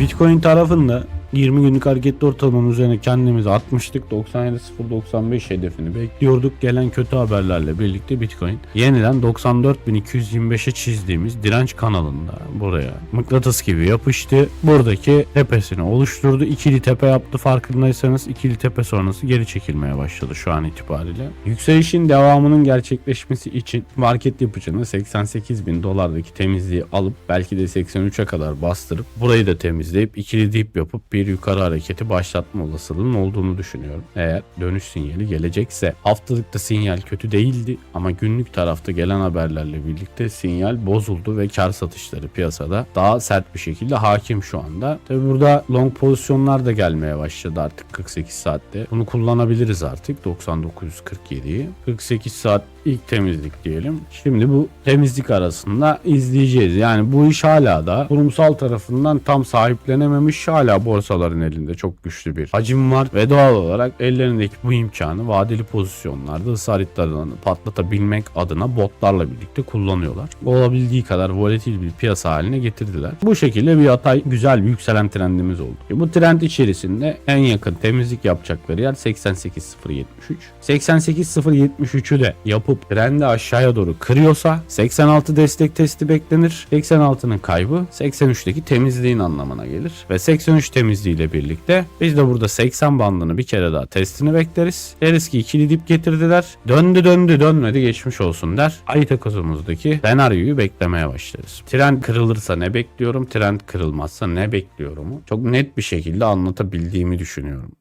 Bitcoin tarafında 20 günlük hareketli ortalamanın üzerine kendimizi atmıştık. 97.095 hedefini bekliyorduk. Gelen kötü haberlerle birlikte Bitcoin yeniden 94.225'e çizdiğimiz direnç kanalında buraya mıknatıs gibi yapıştı. Buradaki tepesini oluşturdu. İkili tepe yaptı farkındaysanız. ikili tepe sonrası geri çekilmeye başladı şu an itibariyle. Yükselişin devamının gerçekleşmesi için market yapıcının 88 bin dolardaki temizliği alıp belki de 83'e kadar bastırıp burayı da temizleyip ikili dip yapıp bir yukarı hareketi başlatma olasılığının olduğunu düşünüyorum. Eğer dönüş sinyali gelecekse haftalıkta sinyal kötü değildi ama günlük tarafta gelen haberlerle birlikte sinyal bozuldu ve kar satışları piyasada daha sert bir şekilde hakim şu anda. Tabi burada long pozisyonlar da gelmeye başladı artık 48 saatte. Bunu kullanabiliriz artık 9947'yi. 48 saat ilk temizlik diyelim. Şimdi bu temizlik arasında izleyeceğiz. Yani bu iş hala da kurumsal tarafından tam sahiplenememiş hala borsaların elinde çok güçlü bir hacim var ve doğal olarak ellerindeki bu imkanı vadeli pozisyonlarda ısı haritalarını patlatabilmek adına botlarla birlikte kullanıyorlar. Olabildiği kadar volatil bir piyasa haline getirdiler. Bu şekilde bir yatay güzel bir yükselen trendimiz oldu. Bu trend içerisinde en yakın temizlik yapacakları yer 88.073. 88.073'ü de yapıp trendi aşağıya doğru kırıyorsa 86 destek testi beklenir. 86'nın kaybı 83'teki temizliğin anlamına gelir. Ve 83 temizliğiyle birlikte biz de burada 80 bandını bir kere daha testini bekleriz. Deriz ki ikili dip getirdiler. Döndü döndü dönmedi geçmiş olsun der. Ay takozumuzdaki senaryoyu beklemeye başlarız. Trend kırılırsa ne bekliyorum? Trend kırılmazsa ne bekliyorum? Çok net bir şekilde anlatabildiğimi düşünüyorum.